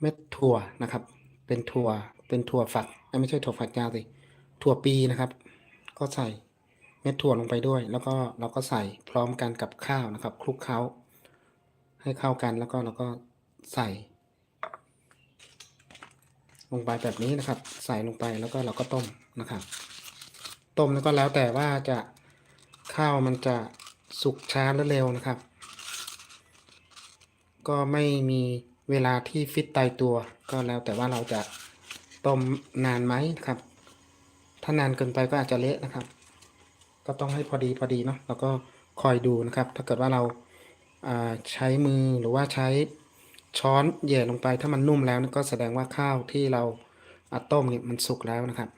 เม็ดถั่วนะครับ เป็นถั่ว เป็นถั่วฝัก ไม่ใช่ถั่วฝักยาวสิ ถั่วปีนะครับ ก็ใส่เม็ดถั่วลงไปด้วย แล้วก็เราก็ใส่พร้อมกันกับข้าวนะครับคลุกเคล้าให้เข้ากันแล้วก็เราก็ใส่ ลงไปแบบนี้นะครับ ใส่ลงไปแล้วก็เราก็ต้มนะครับ ต้มแล้วก็แล้วแต่ว่าจะข้าวมันจะสุกช้าหรือเร็วนะครับ ก็ไม่มี เวลาที่ฟิตตายตัว ก็แล้วแต่ว่าเราจะต้มนานไหมนะครับ ถ้านานเกินไปก็อาจจะเละนะครับ ก็ต้องให้พอดีพอดีเนาะแล้วก็คอยดูนะครับ ถ้าเกิดว่าเราาใช้มือหรือว่าใช้ช้อนแย่ลงไป ถ้ามันนุ่มแล้วก็แสดงว่าข้าวที่เราอาต้มเนี่ยมันสุกแล้วนะครับ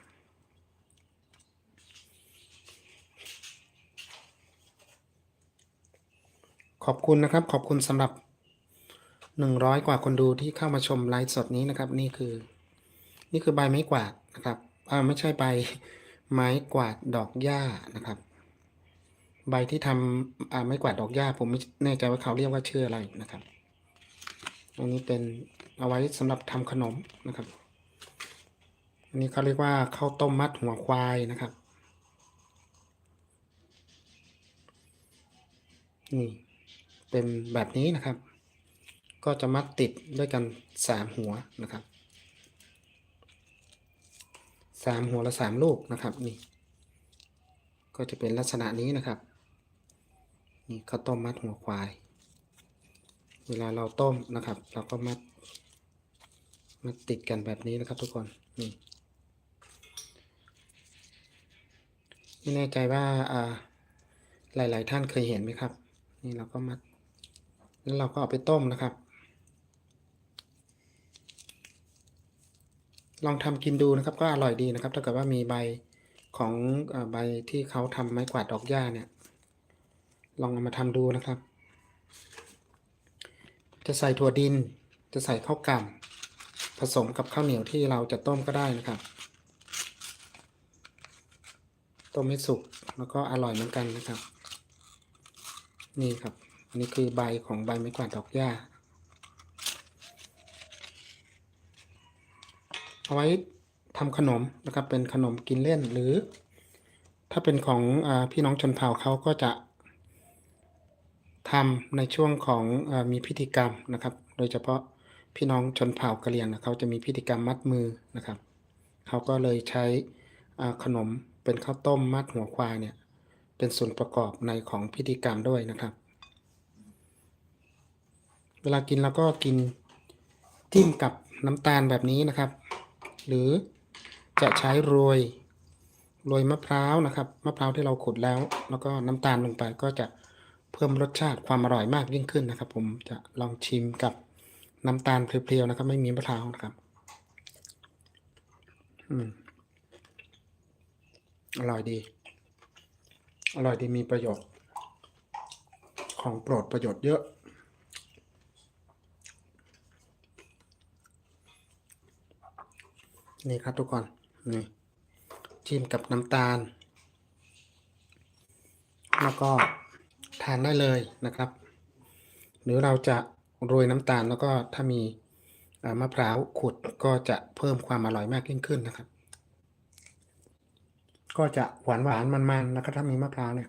ขอบคุณนะครับ ขอบคุณสำหรับ หนึ่งร้อยกว่าคนดูที่เข้ามาชมไลฟ์สดนี้นะครับ นี่คือ นี่คือใบไม้กวาดนะครับอ่าไม่ใช่ใบไม้กวาดดอกหญ้านะครับ ใบที่ทำอ่าไม้กวาดดอกหญ้า ผมไม่แน่ใจว่าเขาเรียกว่าชื่ออะไรนะครับอันนี้เป็นเอาไว้สำหรับทำขนมนะครับ อันนี้เขาเรียกว่าข้าวต้มมัดหัวควายนะครับนี่เป็นแบบนี้นะครับ ก็จะมัดติดด้วยกันสามหัวนะครับสามหัวละสามลูกนะครับนี่ ก็จะเป็นลักษณะนี้นะครับ นี่ข้าวต้มมัดหัวควาย เวลาเราต้มนะครับ เราก็มัดมัดติดกันแบบนี้นะครับทุกคนนี่ไม่แน่ใจว่าอ่าหลาย ๆ ท่านเคยเห็นไหมครับ นี่เราก็มัดแล้วเราก็เอาไปต้มนะครับ ลองทำกินดูนะครับ ก็อร่อยดีนะครับ ถ้าเกิดว่ามีใบของอใบที่เขาทำไม้กวาดดอกหญ้าเนี่ย ลองเอามาทำดูนะครับ จะใส่ถั่วดิน จะใส่ข้าวกล่ำผสมกับข้าวเหนียวที่เราจะต้มก็ได้นะครับ ต้มให้สุกแล้วก็อร่อยเหมือนกันนะครับ นี่ครับ อันนี้คือใบของใบไม้กวาดดอกหญ้า เอาไว้ทำขนมนะครับเป็นขนมกินเล่นหรือ ถ้าเป็นของอพี่น้องชนเผ่าเขาก็จะทำในช่วงของอมีพิธีกรรมนะครับ โดยเฉพาะพี่น้องชนเผ่ากะเหรี่ยงนะเขาจะมีพิธีกรรมมัดมือนะครับ เขาก็เลยใช้ขนมเป็นข้าวต้มมัดหัวควายเนี่ยเป็นส่วนประกอบในของพิธีกรรมด้วยนะครับ เวลากินเราก็กินจิ้มกับน้ำตาลแบบนี้นะครับ หรือจะใช้โรยโรยมะพร้าวนะครับมะพร้าวที่เราขุดแล้ว แล้วก็น้ำตาลลงไปก็จะเพิ่มรสชาติความอร่อยมากยิ่งขึ้นนะครับ ผมจะลองชิมกับน้ำตาลเพรียวๆนะครับ ไม่มีมะพร้าวนะครับ อืมอร่อยดี อร่อยดีมีประโยชน์ ของโปรดประโยชน์เยอะ นี่ครับทุกคนนี่จิ้มกับน้ำตาล แล้วก็ทานได้เลยนะครับ หรือเราจะโรยน้ำตาลแล้วก็ถ้ามีมะพร้าวขุดก็จะเพิ่มความอร่อยมากยิ่งขึ้นนะครับ ก็จะหวานหวานมันมันๆแล้วก็ถ้ามีมะพร้าวเนี่ย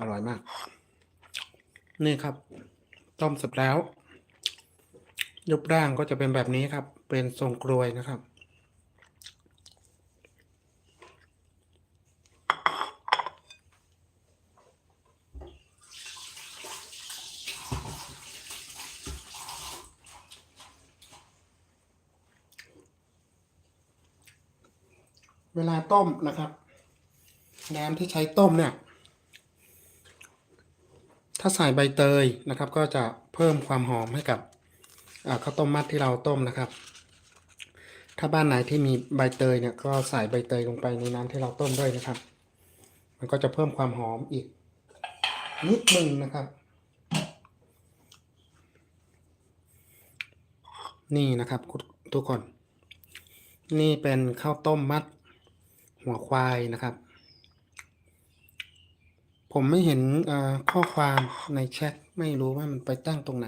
อร่อยมาก นี่ครับ ต้มเสร็จแล้ว รูปร่างก็จะเป็นแบบนี้ครับ เป็นทรงกรวยนะครับ เวลาต้มนะครับ น้ำที่ใช้ต้มเนี่ยถ้าใส่ใบเตยนะครับก็จะเพิ่มความหอมให้กับ ข้าวต้มมัดที่เราต้มนะครับ ถ้าบ้านไหนที่มีใบเตยเนี่ยก็ใส่ใบเตยลงไปในน้ำที่เราต้มด้วยนะครับ มันก็จะเพิ่มความหอมอีกนิดนึงนะครับ นี่นะครับทุกคน นี่เป็นข้าวต้มมัดหัวควายนะครับ ผมไม่เห็นข้อความในแชทไม่รู้ว่ามันไปตั้งตรงไหน